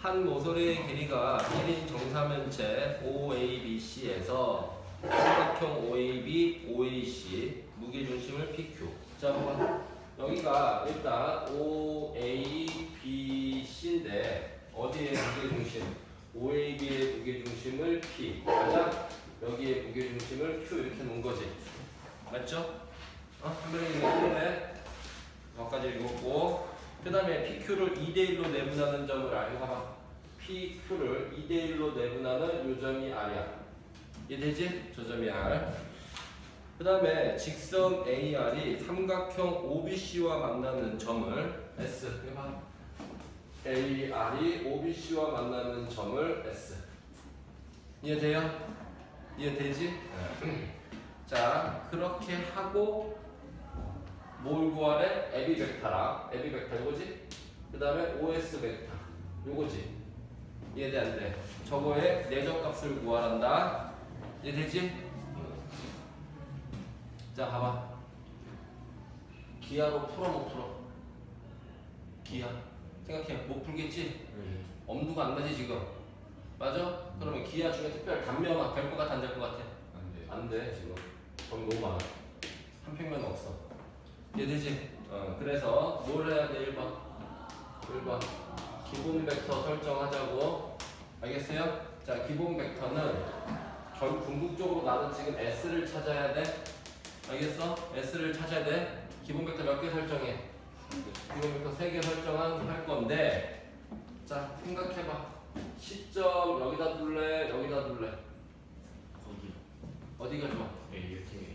한 모서리의 길이가 1인 정사면체 OABC에서 삼각형 OAB, OAC 무게중심을 PQ. 자. 여기가 일단 OABC인데 어디에 무게중심? OAB의 무게중심을 P. 맞아? 여기에 무게중심을 Q 이렇게 놓은 거지. 맞죠? 어? 한 번에 읽었네. 여기까지 읽었고 그 다음에 PQ를 2대1로 내분하는 점을 알고 봐봐 PQ를 2대1로 내분하는 요 점이 R이야. 이해되지? 저 점이 R. 그 다음에 직선 AR이 삼각형 OBC와 만나는 점을 S. 해봐. AR이 OBC와 만나는 점을 S. 이해돼요? 이해되지? 자 그렇게 하고 뭘 구하래? 에비 벡터랑 에비 벡터 이거지? 그 다음에 OS 벡터 요거지 이해돼 안 돼? 저거의 내적값을 구하란다 이해되지? 자 봐봐 기하로 풀어 못 풀어? 기하 생각해 못 풀겠지? 엄두가 안 나지 지금 맞아? 그러면 기하 중에 특별 단면화 될것 같아 안 될 것 같아? 안돼 지금 점 너무 많아 한 평면 없어 이해되지? 어, 그래서 뭘 해야 돼 1번 1번 기본 벡터 설정하자고 알겠어요? 자 기본 벡터는 결 궁극적으로 나는 지금 S를 찾아야 돼 알겠어? S를 찾아야 돼 기본 벡터 몇 개 설정해? 기본 벡터 3개 설정한 할 건데 자 생각해봐 시점 여기다 둘래 여기다 둘래 거기 어디가 좋아? 예, 이렇게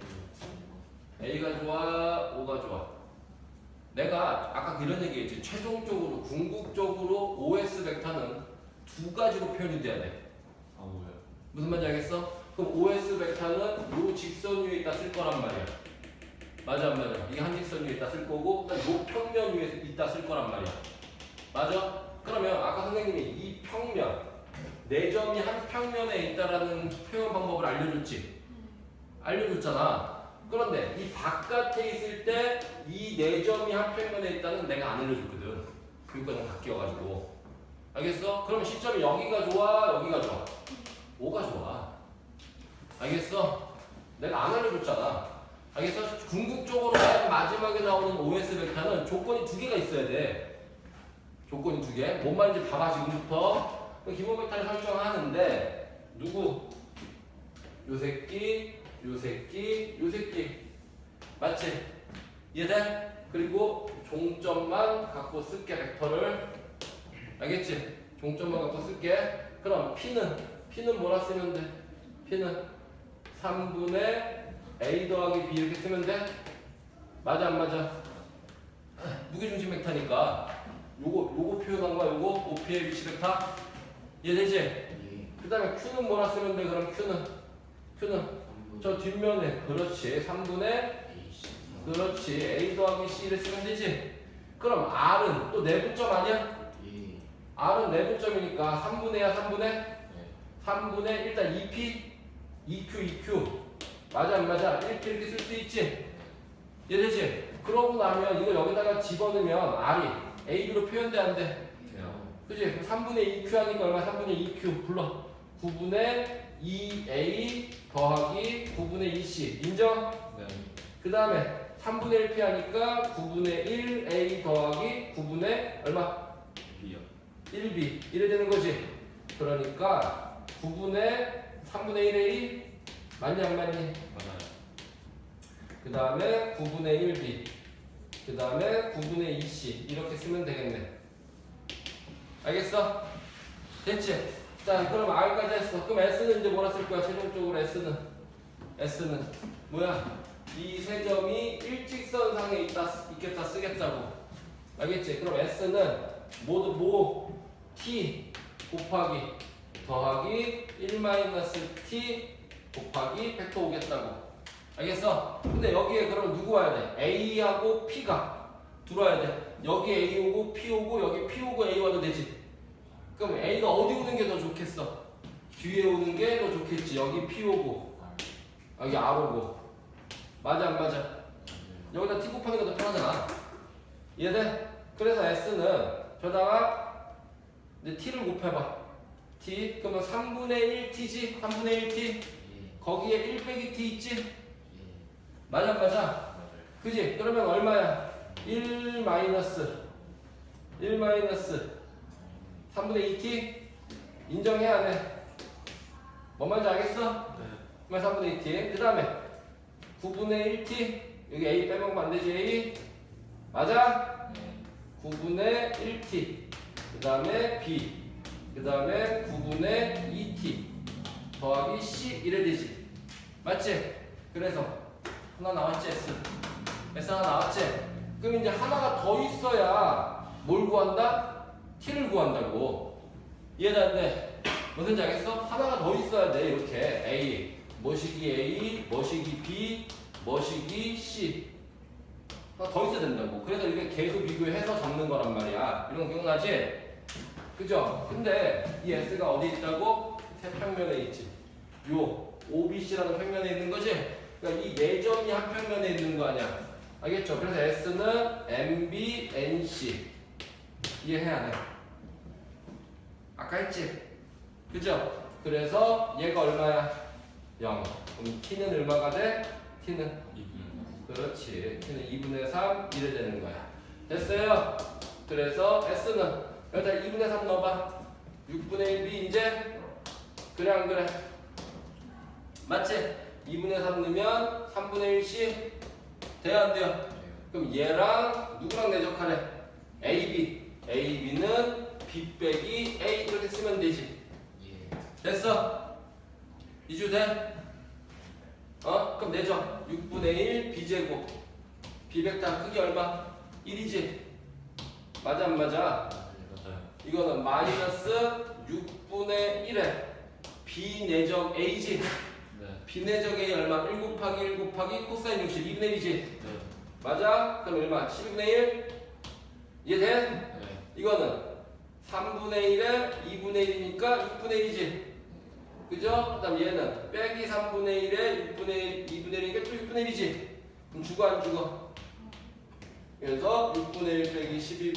A가 좋아, O가 좋아. 내가 아까 이런 얘기했지. 최종적으로 궁극적으로 OS 벡터는 두 가지로 표현이 돼야 돼. 아 뭐야? 무슨 말인지 알겠어? 그럼 OS 벡터는 요 직선 위에 있다 쓸 거란 말이야. 맞아 안 맞아? 이게 한 직선 위에 있다 쓸 거고 요 평면 위에 있다 쓸 거란 말이야. 맞아? 그러면 아까 선생님이 이 평면 네 점이 한 평면에 있다라는 표현 방법을 알려줬지. 알려줬잖아. 그런데 이 바깥에 있을 때 이 네 점이 한 평면에 있다는 내가 안 알려줬거든. 교육과정 바뀌어가지고. 알겠어? 그럼 시점이 여기가 좋아, 여기가 좋아. 5가 좋아. 알겠어? 내가 안 알려줬잖아. 알겠어? 궁극적으로 맨 마지막에 나오는 OS 벡터는 조건이 두 개가 있어야 돼. 조건이 두 개. 뭔 말인지 봐봐, 지금부터. 그럼 기본 벡터를 설정하는데, 누구? 요 새끼, 요 새끼, 요 새끼. 맞지? 이해돼? 그리고 종점만 갖고 쓸게, 벡터를. 알겠지? 종점만 갖고 쓸게. 그럼 P는, P는 뭐라 쓰면 돼? P는 3분의 A 더하기 B 이렇게 쓰면 돼? 맞아, 안 맞아? 무게중심 벡터니까 요거, 요거 표현한 거야, 요거? OP의 위치 벡터? 이해되지? 예. 그 다음에 Q는 뭐라 쓰면 돼? 그럼 Q는? Q는? 저 뒷면에 그렇지 3분의 에이씨. 그렇지 A 더하기 C를 쓰면 되지 그럼 R은 또 내분점 아니야? 예. R은 내분점이니까 3분의야 3분의? 네. 3분의 일단 2P 2Q 2Q 맞아 안 맞아? 이렇게 이렇게 쓸 수 있지 이해되지? 그러고 나면 이거 여기다가 집어넣으면 R이 AB로 표현돼 안 돼? 그지? 3분의 2Q 하니까 얼마? 3분의 2Q 불러 9분의 2A 더하기 9분의 2C 인정? 네. 그 다음에 3분의 1P 하니까 9분의 1A 더하기 9분의 얼마? B요. 1B 이래 되는 거지 그러니까 9분의 3분의 1A 맞니 안 맞니? 맞아요. 그 다음에 9분의 1B 그 다음에 9분의 2C 이렇게 쓰면 되겠네 알겠어? 됐지? 자 그럼 R까지 했어 그럼 S는 이제 뭐라 쓸 거야 최종적으로 S는 S는 뭐야 이 세 점이 일직선상에 있다 있겠다 쓰겠다고 알겠지? 그럼 S는 모두 뭐 T 곱하기 더하기 1-T 곱하기 벡터 오겠다고 알겠어? 근데 여기에 그럼 누구 와야 돼? A하고 P가 들어와야 돼. 여기 A 오고 P 오고 여기 P 오고 A 와도 되지. 그럼 A가 어디 오는 게 더 좋겠어? 뒤에 오는 게 더 좋겠지. 여기 P 오고 여기 R 오고 맞아 안 맞아? 여기다 T 곱하는 게더 편하잖아. 이해돼? 그래서 S는 저다가 이제 t를 곱해봐. t 그러면 3분의 1t지? 3분의 1t 예. 거기에 1 빼기 t 있지? 예. 맞아 안 맞아? 그지? 그러면 얼마야? 1 마이너스 1 마이너스 3분의 2t 인정해 안 해? 뭔 말인지 알겠어? 네. 그러면 3분의 2t 그 다음에 9분의 1t 여기 a 빼먹으면 안 되지 a 맞아? 네. 9분의 1t 그 다음에 b 그 다음에 9분의 2t 더하기 c 이래 되지 맞지? 그래서 하나 나왔지 s s 하나 나왔지? 그럼 이제 하나가 더 있어야 뭘 구한다? t를 구한다고 이해되는데 무슨지 알겠어? 하나가 더 있어야 돼 이렇게 a 뭐시기 a 뭐시기 b 뭐시기 c 더 있어야 된다고. 그래서 이게 계속 비교해서 적는 거란 말이야. 이런 거 기억나지? 그죠? 근데 이 S가 어디 있다고? 세 평면에 있지. 요 OBC라는 평면에 있는 거지? 그러니까 이 내점이 한 평면에 있는 거 아니야. 알겠죠? 그래서 S는 MB, NC. 이해해 안 해? 아까 했지? 그죠? 그래서 얘가 얼마야? 0. 그럼 T는 얼마가 돼? T는 그렇지. T는 2분의 3 이래 되는 거야. 됐어요? 그래서 S는 여기다 2분의 3 넣어봐. 6분의 1B 이제 그래 안 그래? 맞지? 2분의 3 넣으면 3분의 1C 돼야 안 돼요? 그럼 얘랑 누구랑 내적하래? AB.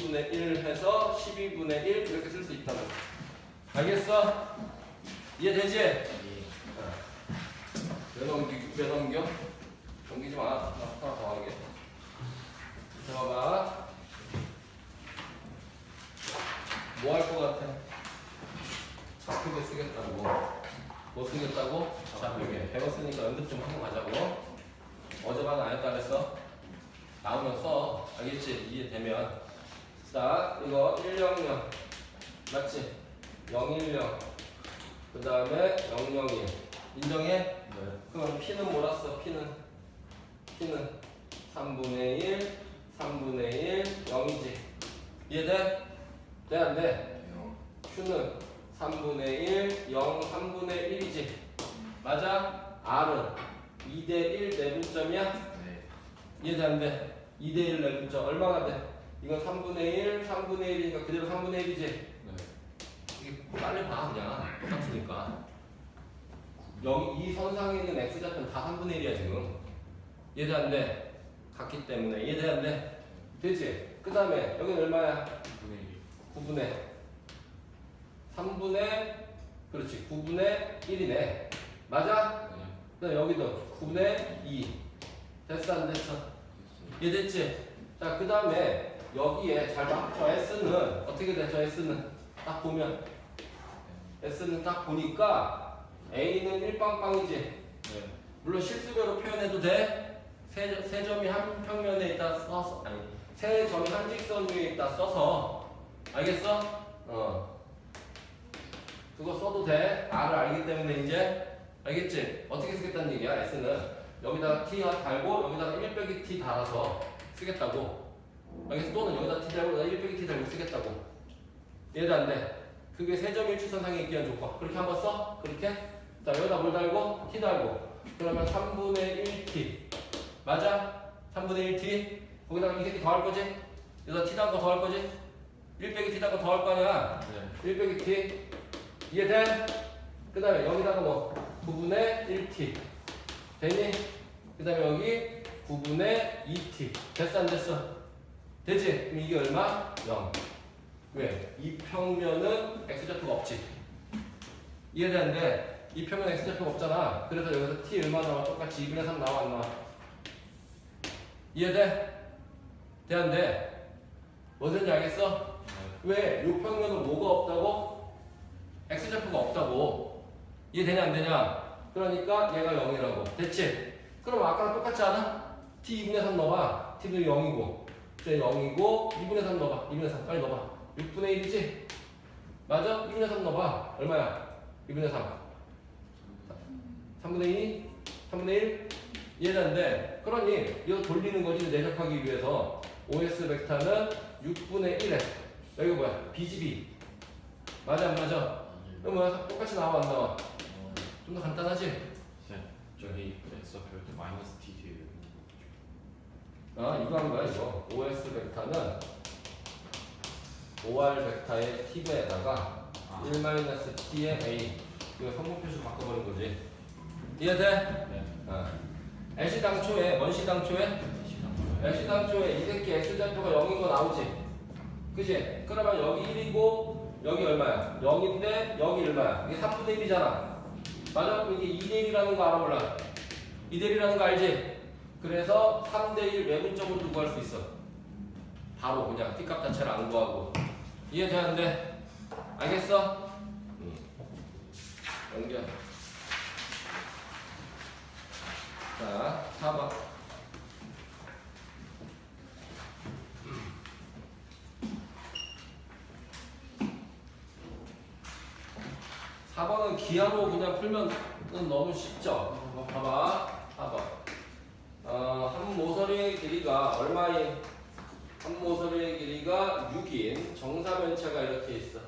20분의 1 해서 12분의 1 이렇게 쓸 수 있다는 거. 알겠어? 이해되지? 예. 어. 넘기, 왜 넘겨? 넘기지 마. 나 하나 더 하게. 들어봐. 뭐 할 것 같아? 잡히게 쓰겠다고. 뭐, 뭐 쓰겠다고? 잡히게. 배웠으니까 연습 좀 하고 가자고. 어제 반안 했다 그랬어? 나오면 써. 알겠지? 이해되면. 자, 이거 100. 맞지? 010. 그 다음에 001. 인정해? 네. 그럼 P는 써? P는 P는 3분의 1, 3분의 1, 0이지. 이해돼? 돼? 안 돼? 요. Q는 3분의 1, 0, 3분의 1이지. 맞아? R은 2대 1 내분점이야? 네. 이해돼? 안 돼? 2대 1 내분점 얼마나 돼? 이건 3분의 1, 3분의 1이니까 그대로 3분의 1이지. 네. 이게 빨리 봐 그냥 똑같으니까 여기 이 선상에 있는 x좌표는 다 3분의 1이야 지금 이해돼 안 돼? 같기 때문에 이해돼 안 돼? 되지? 그 다음에 여기는 얼마야? 9분의 1. 9분의 3분의 그렇지 9분의 1이네 맞아? 네. 그 여기도 9분의 2 됐어 안 됐어? 이해됐지? 자 그 다음에 여기에 잘 봐. 저 S는 어떻게 돼? 저 S는 딱 보면 S는 딱 보니까 A는 일빵빵이지. 네. 물론 실수배로 표현해도 돼. 세, 세 점이 한 평면에 있다 써서 아니 세 점이 한 직선 위에 있다 써서 알겠어? 어. 그거 써도 돼. R을 알기 때문에 이제 알겠지? 어떻게 쓰겠다는 얘기야? S는 여기다가 T 달고 여기다가 1 빼기 T 달아서 쓰겠다고. 알겠어? 또는 여기다 T 달고 여기다 1 빼기 T 달고 쓰겠다고. 이해도 안 돼. 그게 세점 일치선상에 있기 위한 조건. 그렇게 한번 써? 그렇게? 자, 여기다 뭘 달고? T 달고. 그러면 3분의 1T. 맞아? 3분의 1T. 거기다가 이 새끼 더 할 거지? 여기다 T 달고 더 할 거지? 1 빼기 T 달고 더 할 거 아니야? 네. 1 빼기 T. 이해돼? 그 다음에 여기다가 뭐? 9분의 1T. 되니? 그 다음에 여기 9분의 2T. 됐어 안 됐어? 되지? 그럼 이게 얼마? 0. 왜? 이 평면은 x좌표가 없지. 이해되는데 이 평면 x좌표가 없잖아. 그래서 여기서 t 얼마 나와? 똑같이 2분의 3 나와 안 나와? 이해돼? 돼안돼? 뭐든지 알겠어? 왜? 요 평면은 뭐가 없다고? x좌표가 없다고. 이해되냐 안 되냐? 그러니까 얘가 0이라고. 됐지? 그럼 아까랑 똑같지 않아? t 2분의 3 넣어봐. t는 0이고. 쟤 0이고 2분의 3 넣어봐. 2분의 3 빨리 넣어봐. 6분의 1이지? 맞아? 2분의 3 넣어봐. 얼마야? 2분의 3. 3분의 2? 3분의 1? 이해되는데 그러니 이거 돌리는 거지 내적하기 위해서 OS 벡터는 6분의 1에 여기가 뭐야? BGB 맞아 안 맞아? 이거 뭐야? 똑같이 나와 안 나와? 좀 더 간단하지? 네. 저기 x좌표일 때 마이너스 아 이거 한 거야 이거 OS 벡터는 OR 벡터의 t배에다가 아. 1-t의 a 이거 성분 표시 바꿔버린 거지 이해돼? 네. 어. LC 당초에 원시 당초에 LC 당초에 이 새끼 X좌표가 0인 거 나오지 그지? 그러면 여기 1이고 여기 얼마야? 0인데 여기 얼마야? 이게 3분의 1이잖아 맞아? 이게 2대 1이라는 거 알아 몰라? 2대 1이라는 거 알지? 그래서 3대 1 외분점으로 두고 할수 있어 바로 그냥 t값 자체를 안 구하고 이해되는데? 알겠어? 응. 연결 자, 4번. 사번은 기하로 그냥 풀면 너무 쉽죠? 봐봐. 4번. 어, 한 모서리의 길이가 얼마인? 한 모서리의 길이가 6인 정사면체가 이렇게 있어.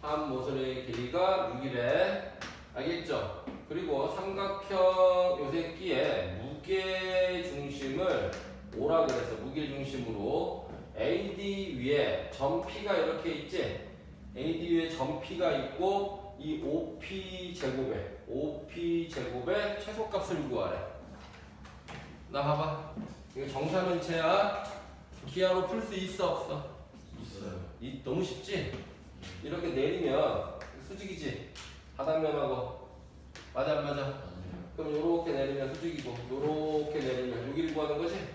한 모서리의 길이가 6이래. 알겠죠? 그리고 삼각형 요 새끼의 무게 중심을 오라 그랬어. 무게 중심으로 AD 위에 점 P가 이렇게 있지. AD 위에 점 P가 있고 이 OP 제곱에 OP 제곱의 최소값을 구하래. 나 봐봐. 이거 정사면체야. 기하로 풀 수 있어 없어? 있어요. 이 너무 쉽지? 이렇게 내리면 수직이지? 하단면하고 맞아 안 맞아? 그럼 요렇게 내리면 수직이고 요렇게 내리면 여기를 구하는 거지?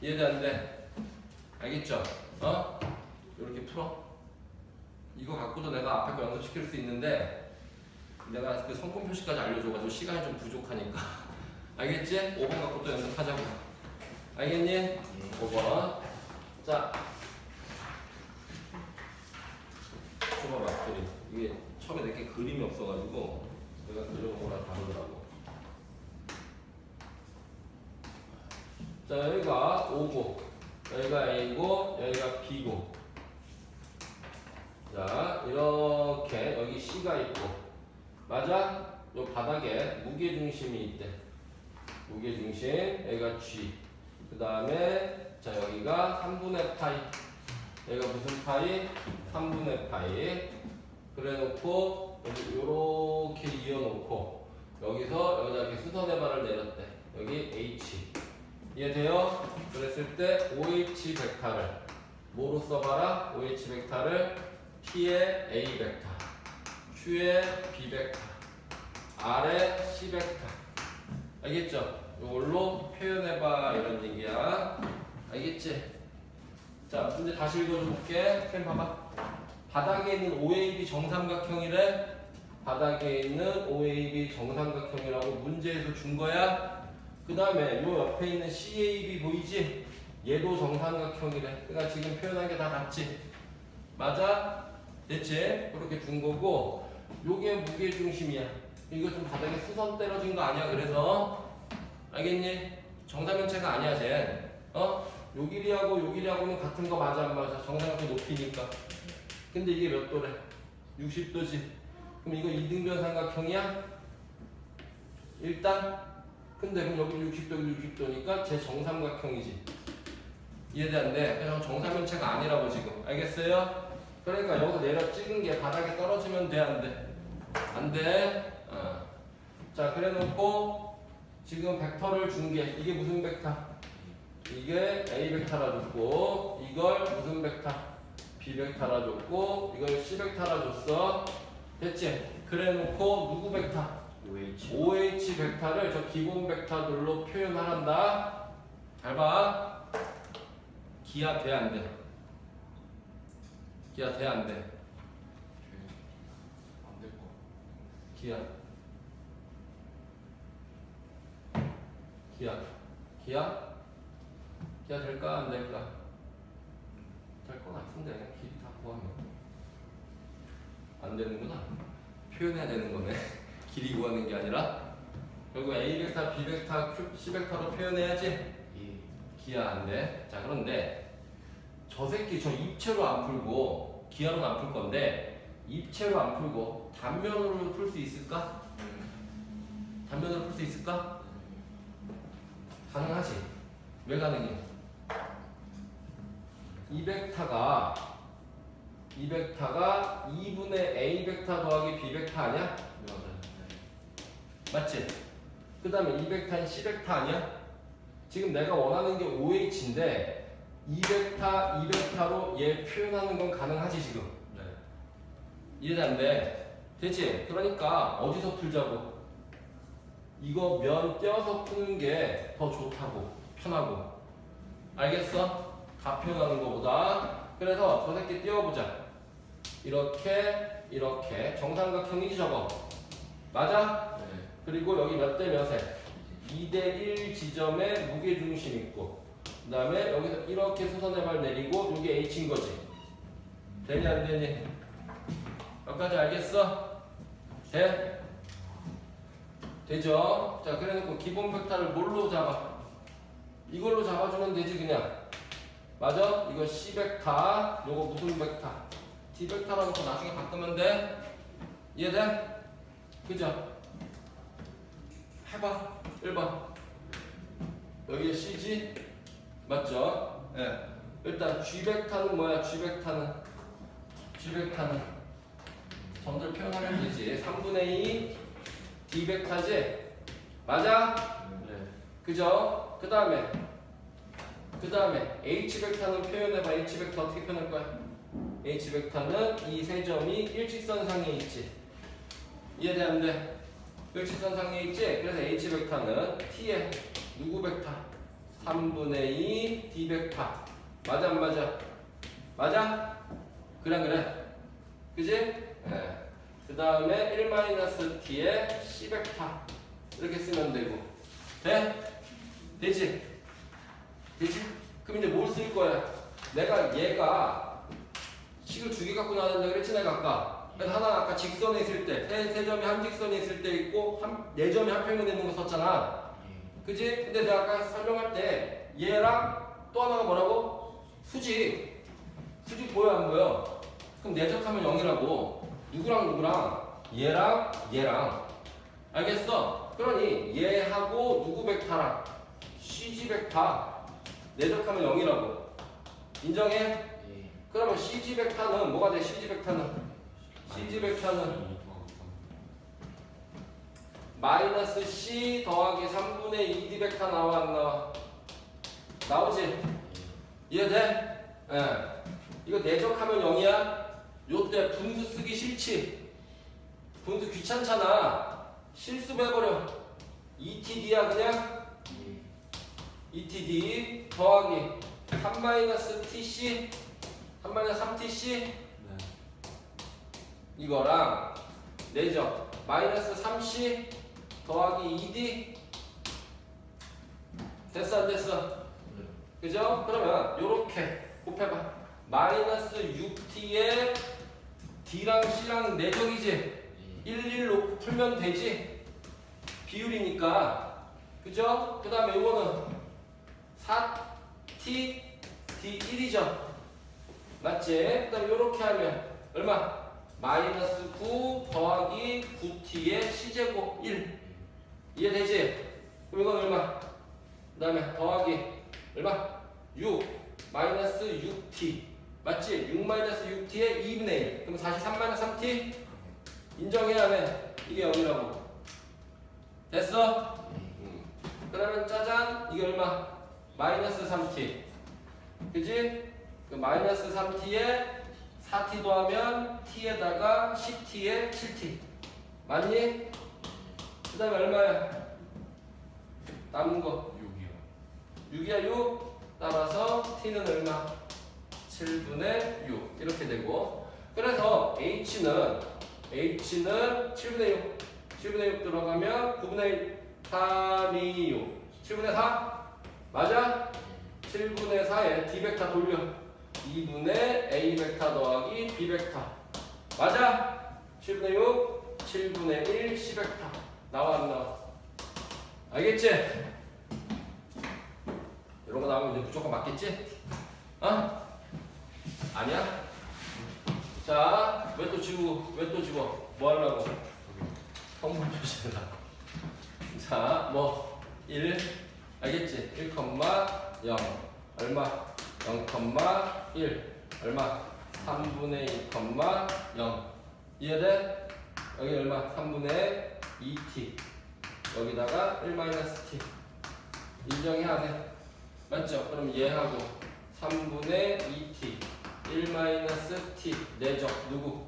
이해돼 안 돼? 알겠죠? 어? 요렇게 풀어 이거 갖고도 내가 앞에 거 연습시킬 수 있는데 내가 그 성분 표시까지 알려줘가지고 시간이 좀 부족하니까 알겠지? 5번 갖고 또 연습하자고. 알겠니? 5번. 자. 줘봐봐 그림 이게 처음에 내게 그림이 없어가지고 내가 그려놓은 거랑 다르더라고. 자 여기가 O고 여기가 A고 여기가 B고. 자 이렇게 여기 C가 있고. 맞아? 요 바닥에 무게중심이 있대 무게중심 여기가 G 그 다음에 자 여기가 3분의 파이 여기가 무슨 파이? 3분의 파이 그래 놓고 여기 요렇게 이어놓고 여기서 여기다 이렇게 수선의 발을 내렸대 여기 H 이해돼요? 그랬을 때 OH 벡터를 뭐로 써봐라? OH 벡터를 P의 A 벡터 Q의 B 벡터 R의 C 벡터 알겠죠? 이걸로 표현해봐 이런 얘기야. 알겠지? 자 문제 다시 읽어줄게. 펜 봐봐. 바닥에 있는 OAB 정삼각형이래? 바닥에 있는 OAB 정삼각형이라고 문제에서 준 거야? 그 다음에 요 옆에 있는 CAB 보이지? 얘도 정삼각형이래. 그러니까 지금 표현한 게 다 같지 맞아? 됐지? 그렇게 준 거고 요게 무게중심이야. 이거 좀 바닥에 수선 때려진 거 아니야? 그래서 알겠니? 정사면체가 아니야 쟤 어? 요 길이하고 요 길이하고는 같은 거 맞아 안 맞아 정사각형 높이니까 근데 이게 몇 도래? 60도지 그럼 이거 이등변 삼각형이야? 일단 근데 그럼 여기 60도 여기 60도니까 제 정삼각형이지 돼? 그냥 정사면체가 아니라고 지금 알겠어요? 그러니까 여기서 내려 찍은 게 바닥에 떨어지면 돼 안 돼? 안 돼? 어. 자 그래 놓고 지금 벡터를 준 게 이게 무슨 벡터? 이게 A 벡터라 줬고 이걸 무슨 벡터? B벡타라 줬고 이걸 C벡타라 줬어 됐지? 그래 놓고 누구 벡타? OH OH 벡터를 저 기본 벡터들로 표현을 한다. 잘 봐. 기하 돼, 안 돼? 기하 돼, 안 돼? 안될 거. 기하. 기하. 기하? 기하 될까, 안 될까? 될 것 같은데, 길이 다 구하면. 안 되는구나. 표현해야 되는 거네. 길이 구하는 게 아니라. 결국 A 벡터, B 벡터, Q, C 벡터로 표현해야지. 예. 기하 안 돼. 자, 그런데 저 새끼 저 입체로 안 풀고 기하로는 안 풀 건데 입체로 안 풀고 단면으로 풀 수 있을까? 단면으로 풀 수 있을까? 가능하지. 왜 가능해? 이 벡터가 이 벡터가 2분의 A 벡터 더하기 B 벡터 아니야? 맞아요. 맞지? 그 다음에 이 벡터는 C 벡터 아니야? 지금 내가 원하는 게 OH인데 이 벡터, 이 벡터로 얘 표현하는 건 가능하지 지금 네. 이해가 안 돼? 되지? 그러니까 어디서 풀자고? 이거 면 떼어서 푸는 게 더 좋다고 편하고 알겠어? 다 표현하는 것보다 그래서 저 새끼 띄워보자 이렇게 이렇게 정삼각형이지 저거 맞아? 네. 그리고 여기 몇 대 몇에 2대1 지점에 무게중심 있고 그 다음에 여기서 이렇게 수선의 발 내리고 이게 H인 거지 되니 안 되니? 여기까지 알겠어? 돼? 되죠? 자 그래놓고 기본 벡터를 뭘로 잡아? 이걸로 잡아주면 되지 그냥 맞아? 이거 C 벡터 요거 무슨 벡터? D 벡터라고 또 나중에 바꾸면 돼? 이해돼? 그죠? 해봐 1번 여기에 CG 맞죠? 예. 일단 G 벡터는 뭐야? G 벡터는 G 벡터는 점들 표현하면 되지 3분의 2 D 벡터지 맞아? 네. 그죠? 그 다음에 그 다음에 H 벡터는 표현해봐 H 벡터 어떻게 표현할 거야? H 벡터는 이 세 점이 일직선상에 있지 돼? 일직선상에 있지? 그래서 H 벡터는 T의 누구 벡터? 3분의 2 D 벡터 맞아 안 맞아? 맞아? 그래 안 그래? 그지? 예. 그 다음에 1-t의 C 벡터 이렇게 쓰면 되고 돼? 되지? 되지? 그럼 이제 뭘 쓸 거야? 내가 얘가 식을 두 개 갖고 나왔는데 그랬지 내가 아까 그래서 하나 아까 직선에 있을 때 세, 세 점이 한 직선에 있을 때 있고 한, 네 점이 한 평면에 있는 거 썼잖아 예. 그지? 근데 내가 아까 설명할 때 얘랑 또 하나가 뭐라고? 수직 수직 보여 안 보여? 그럼 내적하면 0이라고 누구랑 누구랑 얘랑 얘랑 알겠어? 그러니 얘하고 누구 벡터랑 CG 벡터 내적하면 0이라고 인정해? 예. 그러면 CG 벡터는 뭐가 돼? CG 벡터는 CG 벡터는 마이너스 C 더하기 3분의 2D 벡터 나와 안 나와? 나오지? 이해돼? 예. 이거 내적하면 0이야? 요때 분수 쓰기 싫지? 분수 귀찮잖아. 실수해버려. ETD야 그냥? 예. ETD 더하기 3 마이너스 TC 3 마이너스 3TC 네. 이거랑 내적 마이너스 3C 더하기 2D 됐어 안 됐어? 네. 그죠? 그러면 요렇게 곱해봐 마이너스 6T에 D랑 C랑 내적이지 예. 1, 1로 풀면 되지 비율이니까 그죠? 그 다음에 이거는 4T D1이죠 맞지? 그 다음에 요렇게 하면 얼마? 마이너스 9 더하기 9T의 C제곱 1 이해되지? 그럼 이건 얼마? 그 다음에 더하기 얼마? 6 마이너스 6T 맞지? 6 마이너스 6T의 2분의 1 그럼 43 마이너스 3T 인정해야 돼 이게 0이라고 됐어? 음. 그러면 짜잔 이게 얼마? 마이너스 3t 그지? 그 마이너스 3t에 4t 더하면 t에다가 10t에 7t 맞니? 그 다음에 얼마야? 남은 거 6이요 6이야 6 따라서 t는 얼마? 7분의 6 이렇게 되고 그래서 h는 h는 7분의 6 7분의 6 들어가면 9분의 1 3이 6 7분의 4 맞아? 7분의 4에 d 벡터 돌려 2분의 a 벡터 더하기 b 벡터 맞아? 7분의 6 7분의 1 c 벡터 나와 안 나와? 알겠지? 이런 거 나오면 이제 무조건 맞겠지? 어? 아니야? 자, 왜 또 지우고, 왜또 지워? 뭐 하려고? 성분 표시해라. 자, 뭐, 1, 알겠지? 1, 0, 얼마? 0, 1, 얼마? 3분의 2, 0. 이해돼? 여기 얼마? 3분의 2t. 여기다가 1-t. 인정해, 안 해? 맞죠? 그럼 얘하고 3분의 2t 1-t 내적 누구?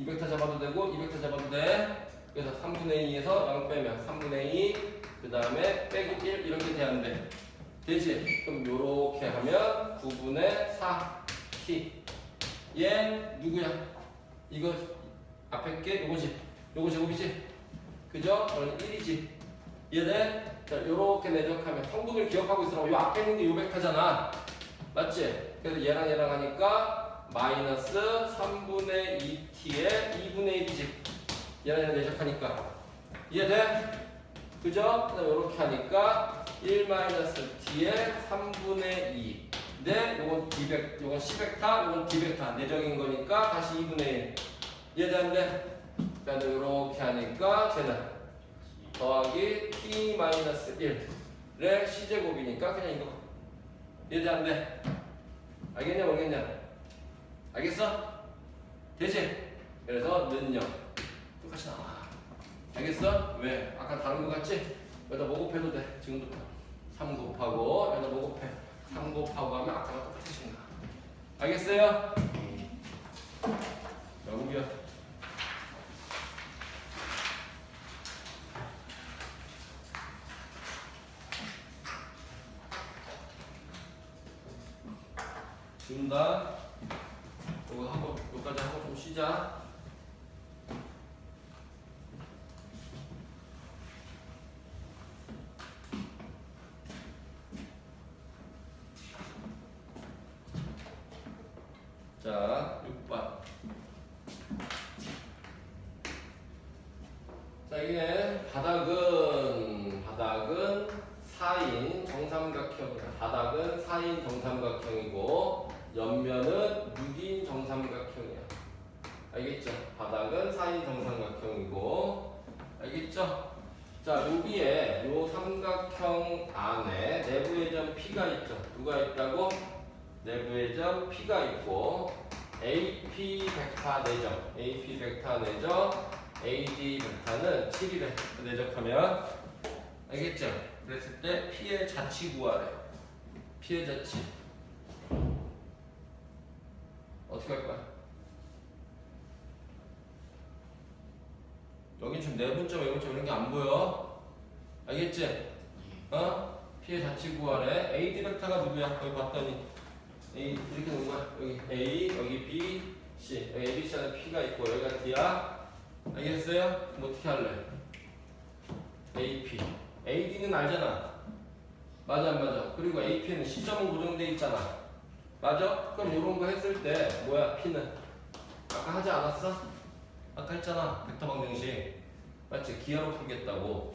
200타 잡아도 되고 200타 잡아도 돼 그래서 3분의 2에서 0 빼면 3분의 2 그 다음에 빼기 1 이렇게 돼야돼 되지? 그럼 요렇게 하면 9분의 4t 얘 누구야? 이거 앞에 게 요거지 요거 제곱이지? 그죠? 그럼 1이지 이해돼? 자, 요렇게 내적하면 성분을 기억하고 있으라고 요 앞에 있는 게 요벡터잖아. 맞지? 그래서 얘랑 얘랑 하니까 마이너스 3분의 2t의 2분의 1이지. 얘랑 얘랑 내적하니까. 이해돼? 그죠? 그다음 요렇게 하니까 1 마이너스 t의 3분의 2. 근데 요건 d벡, 요건 c벡터, 요건 d벡터 내적인 거니까 다시 2분의 1. 이해돼 안 돼? 그다음 요렇게 하니까 쟤는 더하기 t-1의 c제곱이니까 그냥 이거 이해돼 안 돼? 알겠냐 모르겠냐? 알겠어? 되지? 그래서 는요 똑같이 나와 알겠어? 왜? 아까 다른 거 같지? 여기다 뭐 곱해도 돼 지금부터 3 곱하고 여기다 뭐 곱해 3 곱하고 하면 아까랑 똑같으신 거 알겠어요? 영구야 지운다. 이거 하고 여기까지 하고 좀 쉬자. 자, 6번. 자, 이게 바닥은 바닥은 4인 정삼각형이야. 바닥은 4인 정삼각형이고 옆면은 6인 정삼각형이야. 알겠죠? 바닥은 4인 정삼각형이고 알겠죠? 자, 여기에 요 삼각형 안에 내부의 점 P가 있죠. 누가 있다고? 내부의 점 P가 있고 AP 벡터 내적, AP AD 벡터는 7이래. 내적하면 알겠죠? 그랬을 때 P의 자치 구하래. P의 자치. 어떻게 할 거야? 여긴 지금 내분점, 외분점 이런 게 안 보여. 알겠지? 어? P의 자치 구하래. AD 벡터가 누구야? 거기 봤더니 A 이렇게 놓은 거야. 여기 A, 여기 B, C. 여기 A, B, C 안에 P가 있고 여기가 D야. 알겠어요? 그럼 어떻게 할래? AP. AD는 알잖아. 맞아 안 맞아? 그리고 AP는 시점은 고정돼 있잖아. 맞아? 그럼 이런 거 했을 때 뭐야 P는? 아까 하지 않았어? 아까 했잖아. 벡터 방정식. 맞지? 기하로 풀겠다고.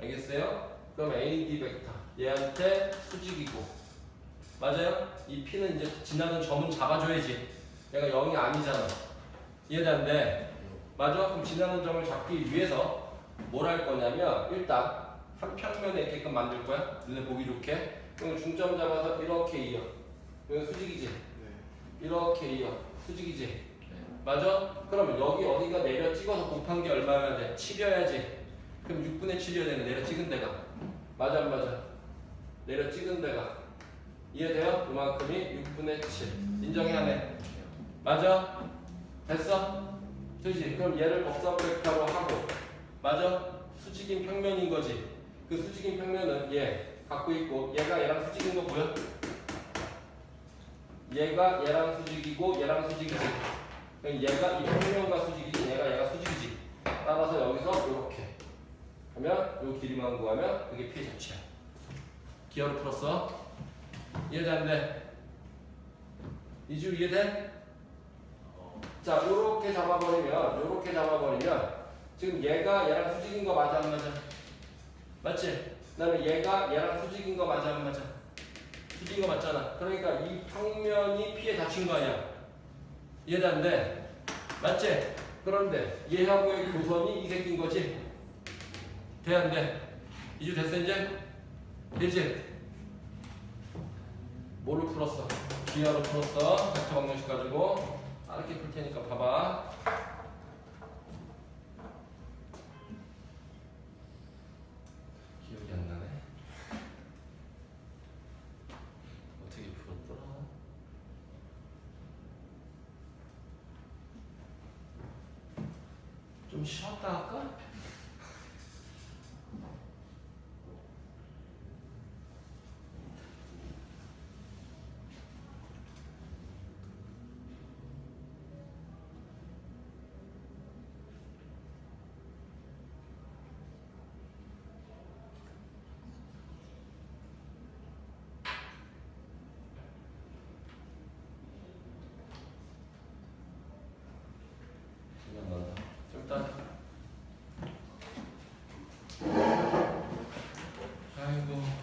알겠어요? 그럼 AD 벡터. 얘한테 수직이고. 맞아요? 이 P는 이제 지나는 점은 잡아줘야지. 얘가 0이 아니잖아. 돼? 맞아? 그럼 지나는 점을 잡기 위해서 뭘 할 거냐면 일단 한 평면에 있게끔 만들 거야. 눈에 보기 좋게. 그럼 중점 잡아서 이렇게 이어. 여기 수직이지? 이렇게 이어. 수직이지? 맞아? 그러면 여기 어디가 내려 찍어서 곱한 게 얼마여야 돼? 7이어야지. 그럼 6분의 7이어야 되네. 내려 찍은 데가. 맞아 안 맞아? 내려 찍은 데가. 이해돼요? 그만큼이 6분의 7. 인정해야 돼. 맞아? 됐어? 그지? 그럼 얘를 법사 벡터로 하고 맞아? 수직인 평면인 거지. 그 수직인 평면은 얘 갖고 있고 얘가 얘랑 수직인 거 보여? 얘가 얘랑 수직이고 얘랑 수직이지. 그럼 얘가 이 평면과 수직이지. 얘가 얘가 수직이지. 따라서 여기서 이렇게 하면 요 길이만 구하면 그게 피의 자체야. 기하로 풀었어? 안 돼? 이주 이해돼? 자, 요렇게 잡아버리면, 요렇게 잡아버리면, 지금 얘가 얘랑 수직인 거 맞아, 안 맞아? 맞지? 그 다음에 얘가 얘랑 수직인 거 맞아, 안 맞아? 수직인 거 맞잖아. 그러니까 이 평면이 피의 자체인 거 아니야? 돼? 맞지? 그런데 얘하고의 교선이 이 새끼인 거지? 돼, 안 돼? 이주 됐어, 이제? 되지? 뭐를 풀었어? 기하로 풀었어. 벡터 방정식 가지고. 이렇게 풀 테니까 봐봐. 기억이 안 나네. 어떻게 풀었더라? 좀 쉬었다 할까? Так. Хай Бог.